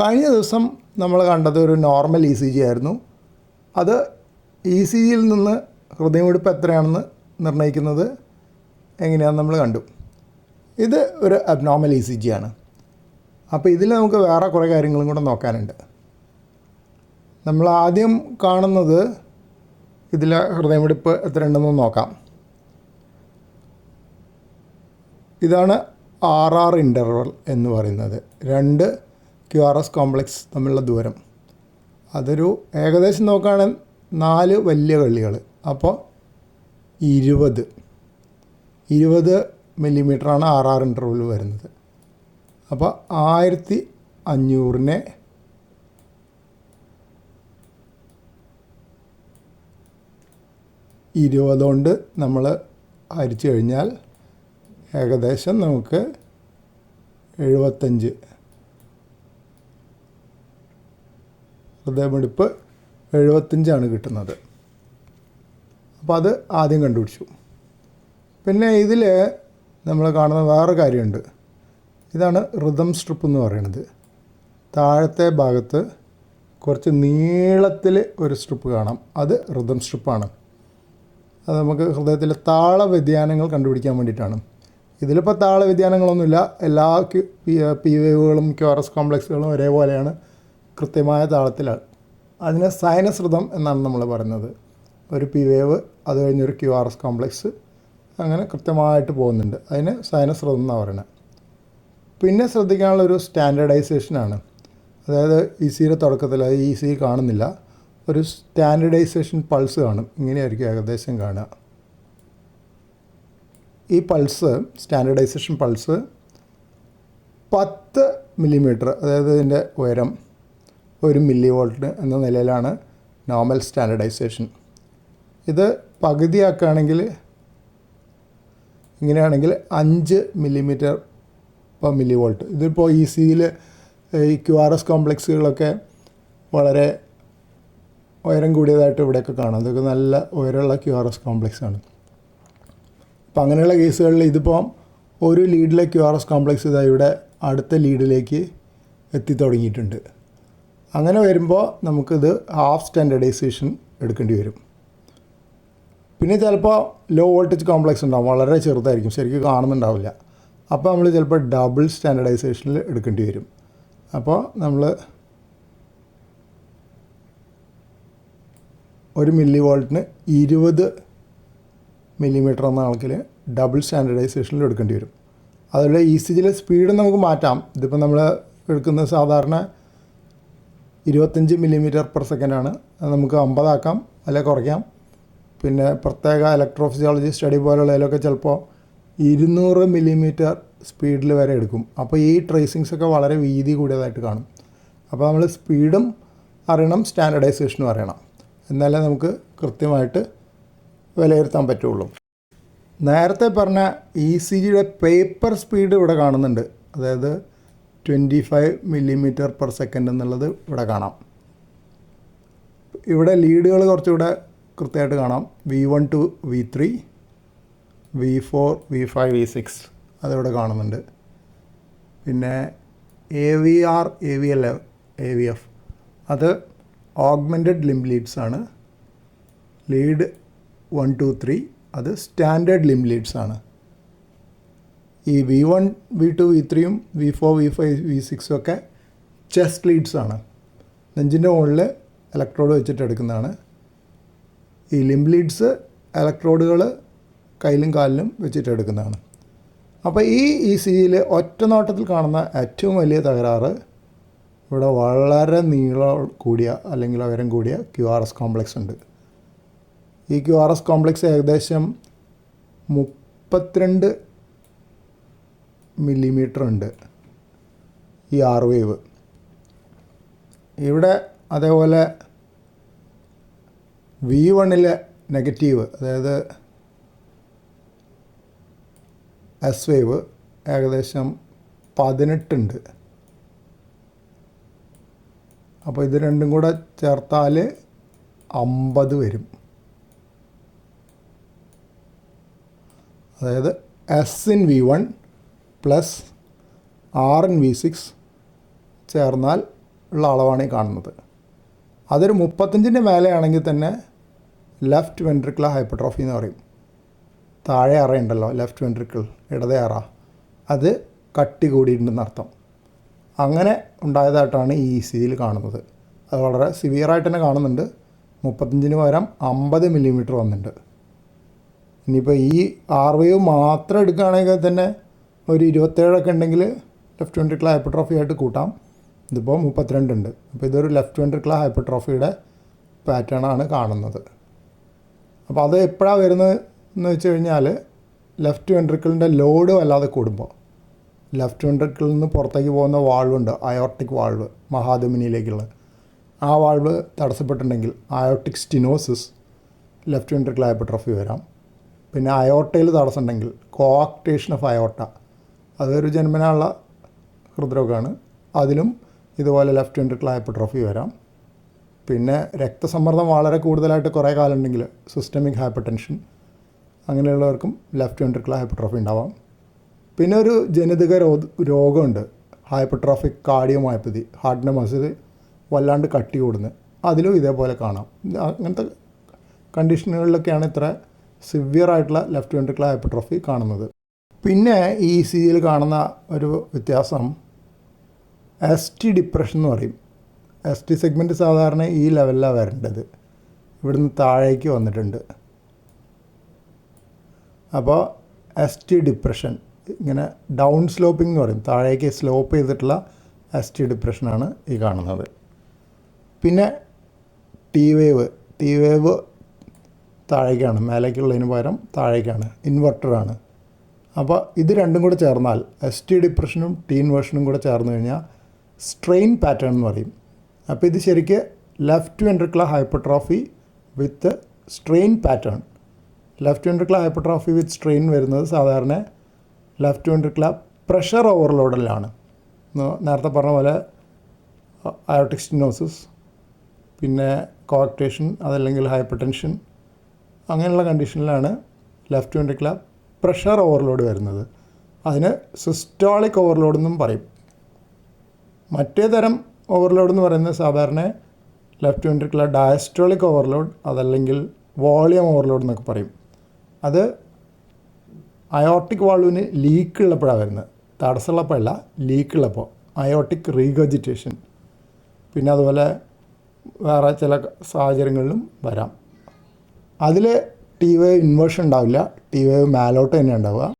കഴിഞ്ഞ ദിവസം നമ്മൾ കണ്ടത് ഒരു നോർമൽ ഇ സി ജി ആയിരുന്നു. അത് ഇ സി ജിയിൽ നിന്ന് ഹൃദയമിടിപ്പ് എത്രയാണെന്ന് നിർണയിക്കുന്നത് എങ്ങനെയാണെന്ന് നമ്മൾ കണ്ടു. ഇത് ഒരു അബ്നോർമൽ ഇ സി ജി ആണ്. അപ്പോൾ ഇതിൽ നമുക്ക് വേറെ കുറേ കാര്യങ്ങളും കൂടെ നോക്കാനുണ്ട്. നമ്മൾ ആദ്യം കാണുന്നത് ഇതിലെ ഹൃദയമിടിപ്പ് എത്രയുണ്ടെന്ന് നോക്കാം. ഇതാണ് ആർ ആർ ഇന്റർവൽ എന്ന് പറയുന്നത്. രണ്ട് ക്യു ആർ എസ് കോംപ്ലക്സ് തമ്മിലുള്ള ദൂരം. അതൊരു ഏകദേശം നോക്കുകയാണെങ്കിൽ നാല് വലിയ കള്ളികൾ അപ്പോൾ ഇരുപത്. ഇരുപത് മില്ലിമീറ്ററാണ് ആർ ആർ ഇന്റർവൽ വരുന്നത്. അപ്പോൾ ആയിരത്തി അഞ്ഞൂറിനെ ഇരുപത് കൊണ്ട് നമ്മൾ ഹരിച്ചു കഴിഞ്ഞാൽ ഏകദേശം നമുക്ക് എഴുപത്തഞ്ച്. ഹൃദയമിടിപ്പ് എഴുപത്തഞ്ചാണ് കിട്ടുന്നത്. അപ്പോൾ അത് ആദ്യം കണ്ടുപിടിച്ചു. പിന്നെ ഇതിൽ നമ്മൾ കാണുന്ന വേറെ കാര്യമുണ്ട്. ഇതാണ് റിതം സ്ട്രിപ്പ് എന്ന് പറയുന്നത്. താഴത്തെ ഭാഗത്ത് കുറച്ച് നീളത്തിൽ ഒരു സ്ട്രിപ്പ് കാണാം. അത് റിതം സ്ട്രിപ്പാണ് അത് നമുക്ക് ഹൃദയത്തിലെ താള വ്യതിയാനങ്ങൾ കണ്ടുപിടിക്കാൻ വേണ്ടിയിട്ടാണ്. ഇതിലിപ്പോൾ താള വ്യതിയാനങ്ങളൊന്നുമില്ല. എല്ലാ പി വേവുകളും ക്യു ആർ എസ് കോംപ്ലക്സുകളും ഒരേപോലെയാണ്. കൃത്യമായ താളത്തിലാണ്. അതിന് സൈനസ് ഋതം എന്നാണ് നമ്മൾ പറയുന്നത്. ഒരു പി വേവ് അത് കഴിഞ്ഞൊരു ക്യു ആർ എസ് കോംപ്ലക്സ് അങ്ങനെ കൃത്യമായിട്ട് പോകുന്നുണ്ട്. അതിന് സൈനസ് ഋതം എന്നാണ് പറയുന്നത്. പിന്നെ ശ്രദ്ധിക്കാനുള്ള ഒരു സ്റ്റാൻഡേർഡൈസേഷനാണ് അതായത് ഇ സിയുടെ തുടക്കത്തിൽ അത് ഇ സി കാണുന്നില്ല. ഒരു സ്റ്റാൻഡേർഡൈസേഷൻ പൾസ് കാണും. ഇങ്ങനെയായിരിക്കും ഏകദേശം കാണുക. ഈ പൾസ് സ്റ്റാൻഡേർഡൈസേഷൻ പൾസ് പത്ത് മില്ലിമീറ്റർ അതായത് ഇതിന്റെ ഉയരം ഒരു മില്ലി വോൾട്ട് എന്ന നിലയിലാണ് നോർമൽ സ്റ്റാൻഡർഡൈസേഷൻ. ഇത് പകുതിയാക്കുകയാണെങ്കിൽ ഇങ്ങനെയാണെങ്കിൽ അഞ്ച് മില്ലിമീറ്റർ പെർ മില്ലി വോൾട്ട് ഇതിപ്പോൾ ഇ സിയിൽ ഈ ക്യു ആർ എസ് കോംപ്ലക്സുകളൊക്കെ വളരെ ഉയരം കൂടിയതായിട്ട് ഇവിടെയൊക്കെ കാണാം. അതൊക്കെ നല്ല ഉയരമുള്ള ക്യു ആർ എസ് കോംപ്ലക്സ് ആണ് അപ്പം അങ്ങനെയുള്ള കേസുകളിൽ ഇതിപ്പോൾ ഒരു ലീഡിലെ ക്യു ആർ എസ് കോംപ്ലക്സ് ഇതാ ഇവിടെ അടുത്ത ലീഡിലേക്ക് എത്തി തുടങ്ങിയിട്ടുണ്ട്. അങ്ങനെ വരുമ്പോൾ നമുക്കിത് ഹാഫ് സ്റ്റാൻഡേർഡൈസേഷൻ എടുക്കേണ്ടി വരും. പിന്നെ ചിലപ്പോൾ ലോ വോൾട്ടേജ് കോംപ്ലക്സ് ഉണ്ടാവും വളരെ ചെറുതായിരിക്കും ശരിക്കും കാണുന്നുണ്ടാവില്ല. അപ്പോൾ നമ്മൾ ചിലപ്പോൾ ഡബിൾ സ്റ്റാൻഡേർഡൈസേഷനിൽ എടുക്കേണ്ടി വരും. അപ്പോൾ നമ്മൾ ഒരു മില്ലി വോൾട്ടിന് ഇരുപത് മില്ലിമീറ്റർ എന്ന കണക്കിൽ ഡബിൾ സ്റ്റാൻഡേർഡൈസേഷനിൽ എടുക്കേണ്ടി വരും. അതുപോലെ ഇ സി ജിയിലെ സ്പീഡ് നമുക്ക് മാറ്റാം. ഇതിപ്പോൾ നമ്മൾ എടുക്കുന്ന സാധാരണ ഇരുപത്തഞ്ച് മില്ലിമീറ്റർ പെർ സെക്കൻഡാണ് നമുക്ക് അമ്പതാക്കാം അല്ലെങ്കിൽ കുറയ്ക്കാം. പിന്നെ പ്രത്യേക ഇലക്ട്രോഫിസിയോളജി സ്റ്റഡി പോലുള്ളതിലൊക്കെ ചിലപ്പോൾ ഇരുന്നൂറ് മില്ലിമീറ്റർ സ്പീഡിൽ വരെ എടുക്കും. അപ്പോൾ ഈ ട്രേസിങ്സ് ഒക്കെ വളരെ വീതി കൂടിയതായിട്ട് കാണും. അപ്പോൾ നമ്മൾ സ്പീഡും അറിയണം സ്റ്റാൻഡർഡൈസേഷനും അറിയണം. എന്നാലേ നമുക്ക് കൃത്യമായിട്ട് വിലയിരുത്താൻ പറ്റുള്ളൂ. നേരത്തെ പറഞ്ഞ ഇ സി ജിയുടെ പേപ്പർ സ്പീഡ് ഇവിടെ കാണുന്നുണ്ട്. അതായത് twenty five millimetre per second എന്നുള്ളത് ഇവിടെ കാണാം. ഇവിടെ ലീഡുകൾ കുറച്ചുകൂടെ കൃത്യമായിട്ട് കാണാം. V one two V three V four V five V six അതിവിടെ കാണുന്നുണ്ട്. പിന്നെ A V R A V L A V F അത് ഓഗ്മെന്റഡ് ലിം ലീഡ്സ് ആണ്. ലീഡ് വൺ ടു ത്രീ അത് സ്റ്റാൻഡേർഡ് ലിം ലീഡ്സ് ആണ്. ഈ V one V two V ത്രീയും V four V five V സിക്സും ഒക്കെ ചെസ്റ്റ് ലീഡ്സ് ആണ്. നെഞ്ചിന്റെ മുകളിൽ ഇലക്ട്രോഡ് വെച്ചിട്ട് എടുക്കുന്നതാണ്. ഈ ലിംബ് ലീഡ്സ് ഇലക്ട്രോഡുകൾ കയ്യിലും കാലിലും വെച്ചിട്ട് എടുക്കുന്നതാണ്. അപ്പോൾ ഈ ഇ സി ജിയിൽ ഒറ്റ നോട്ടത്തിൽ കാണുന്ന ഏറ്റവും വലിയ തകരാറ് ഇവിടെ വളരെ നീളം കൂടിയ അല്ലെങ്കിൽ ഉയരം കൂടിയ ക്യു ആർ എസ് കോംപ്ലക്സ് ഉണ്ട്. ഈ ക്യു ആർ എസ് കോംപ്ലക്സ് ഏകദേശം മുപ്പത്തിരണ്ട് മില്ലിമീറ്റർ ഉണ്ട് ഈ ആർ വേവ് ഇവിടെ അതേപോലെ വി വണ്ണിലെ നെഗറ്റീവ് അതായത് എസ് വേവ് ഏകദേശം പതിനെട്ടുണ്ട്. അപ്പോൾ ഇത് രണ്ടും കൂടെ ചേർത്താൽ അമ്പത് വരും. അതായത് S in V one plus R in V six ചേർന്നാൽ ഉള്ള അളവാണ് ഈ കാണുന്നത്. അതൊരു മുപ്പത്തഞ്ചിന്റെ മേലെയാണെങ്കിൽ തന്നെ ലെഫ്റ്റ് വെൻട്രിക്കുലർ ഹൈപ്പർട്രോഫി എന്ന് പറയും. താഴെ അറ ഉണ്ടല്ലോ ലെഫ്റ്റ് വെൻട്രിക്കിൾ ഇടതേ അറ അത് കട്ടി കൂടിയിട്ടുണ്ടെന്ന് അർത്ഥം. അങ്ങനെ ഉണ്ടായതായിട്ടാണ് ഈ സിയിൽ കാണുന്നത്. അത് വളരെ സിവിയറായിട്ട് തന്നെ കാണുന്നുണ്ട്. മുപ്പത്തഞ്ചിന് പകരം അമ്പത് മില്ലിമീറ്റർ വന്നിട്ടുണ്ട്. ഇനിയിപ്പോൾ ഈ ആർ വേവ് മാത്രം എടുക്കുകയാണെങ്കിൽ തന്നെ ഒരു ഇരുപത്തേഴൊക്കെ ഉണ്ടെങ്കിൽ ലെഫ്റ്റ് വെൻട്രിക്കുലർ ഹൈപ്പർട്രോഫി ആയിട്ട് കൂട്ടാം. ഇതിപ്പോൾ മുപ്പത്തിരണ്ടുണ്ട് അപ്പോൾ ഇതൊരു ലെഫ്റ്റ് വെൻട്രിക്കുലർ ഹൈപ്പർട്രോഫിയുടെ പാറ്റേൺ ആണ് കാണുന്നത്. അപ്പോൾ അത് എപ്പോഴാണ് വരുന്നത് എന്ന് വെച്ച് കഴിഞ്ഞാൽ ലെഫ്റ്റ് വെൻട്രിക്കിളിന്റെ ലോഡ് വല്ലാതെ കൂടുമ്പോൾ ലെഫ്റ്റ് വെൻട്രിക്കിളിൽ നിന്ന് പുറത്തേക്ക് പോകുന്ന വാൾവുണ്ട് അയോർട്ടിക് വാൾവ് മഹാധമനിയിലേക്കുള്ള. ആ valve തടസ്സപ്പെട്ടിട്ടുണ്ടെങ്കിൽ aortic stenosis left ventricle hypertrophy വരാം. പിന്നെ അയോട്ടയിൽ തടസ്സമുണ്ടെങ്കിൽ കോക്ടേഷൻ ഓഫ് അയോട്ട അതൊരു ജന്മനായുള്ള ഹൃദ്രോഗമാണ് അതിലും ഇതുപോലെ ലെഫ്റ്റ് വെൻട്രിക്കിൾ ഹൈപ്പർട്രോഫി വരാം. പിന്നെ രക്തസമ്മർദ്ദം വളരെ കൂടുതലായിട്ട് കുറേ കാലം ഉണ്ടെങ്കിൽ സിസ്റ്റമിക് ഹൈപ്പർ ടെൻഷൻ അങ്ങനെയുള്ളവർക്കും ലെഫ്റ്റ് വെൻട്രിക്കൽ ഹൈപ്പർട്രോഫി ഉണ്ടാവാം. പിന്നെ ഒരു ജനിതക രോ രോഗമുണ്ട്. ഹൈപ്പർട്രോഫിക് കാർഡിയോമയോപ്പതി ഹാർട്ടിന്റെ മസിൽ വല്ലാണ്ട് കട്ടി കൂടുന്നത് അതിലും ഇതേപോലെ കാണാം. അങ്ങനത്തെ കണ്ടീഷനുകളിലൊക്കെയാണ് ഇത്ര സിവിയർ ആയിട്ടുള്ള ലെഫ്റ്റ് വെൻട്രിക്കുലർ ഹൈപ്പർട്രോഫി കാണുന്നത്. പിന്നെ ഈ സീരിയൽ കാണുന്ന ഒരു വ്യത്യാസം എസ് ടി ഡിപ്രഷൻ എന്ന് പറയും. എസ് ടി സെഗ്മെന്റ് സാധാരണ ഈ ലെവലിലാണ് വരേണ്ടത്. ഇവിടുന്ന് താഴേക്ക് വന്നിട്ടുണ്ട്. അപ്പോൾ എസ് ടി ഡിപ്രഷൻ ഇങ്ങനെ ഡൗൺ സ്ലോപ്പിംഗ് എന്ന് പറയും. താഴേക്ക് സ്ലോപ്പ് ചെയ്തിട്ടുള്ള എസ് ടി ഡിപ്രഷനാണ് ഈ കാണുന്നത്. പിന്നെ ടി വേവ് ടി വേവ് താഴേക്കാണ്. മേലേക്കുള്ളതിന് പകരം താഴേക്കാണ്. ഇൻവെർട്ടറാണ് അപ്പോൾ ഇത് രണ്ടും കൂടെ ചേർന്നാൽ എസ് ടി ഡിപ്രഷനും ടീൻ വേർഷനും കൂടെ ചേർന്ന് കഴിഞ്ഞാൽ സ്ട്രെയിൻ പാറ്റേൺ എന്ന് പറയും. അപ്പോൾ ഇത് ശരിക്ക് left ventricular hypertrophy with strain pattern left ventricular hypertrophy with strain വരുന്നത് സാധാരണ ലെഫ്റ്റ് വെൻട്രിക്കുലർ പ്രഷർ ഓവർലോഡിലാണ് നേരത്തെ പറഞ്ഞ പോലെ അയോട്ടിക് സ്റ്റിനോസിസ് പിന്നെ കോക്ടേഷൻ അതല്ലെങ്കിൽ ഹൈപ്പർ ടെൻഷൻ അങ്ങനെയുള്ള കണ്ടീഷനിലാണ് ലെഫ്റ്റ് വെൻട്രിക്കുലർ പ്രഷർ ഓവർലോഡ് വരുന്നത്. അതിന് സിസ്റ്റോളിക് ഓവർലോഡ് എന്നും പറയും. മറ്റേ തരം ഓവർലോഡ് എന്ന് പറയുന്നത് സാധാരണ ലെഫ്റ്റ് വെൻട്രിക്കുലർ ഡയസ്റ്റോളിക് ഓവർലോഡ് അതല്ലെങ്കിൽ വോളിയം ഓവർലോഡ് എന്നൊക്കെ പറയും. അത് അയോട്ടിക് വാൾവിന് ലീക്ക് ഉള്ളപ്പോഴാണ് വരുന്നത്. തടസ്സമുള്ളപ്പോഴല്ല ലീക്ക് ഉള്ളപ്പോൾ. അയോട്ടിക് റീഗജിറ്റേഷൻ പിന്നെ അതുപോലെ വേറെ ചില സാഹചര്യങ്ങളിലും വരാം. അതിൽ ടി വേവ് ഇൻവേർഷൻ ഉണ്ടാവില്ല. ടി വേവ് മേലോട്ട് തന്നെ ഉണ്ടാവുക.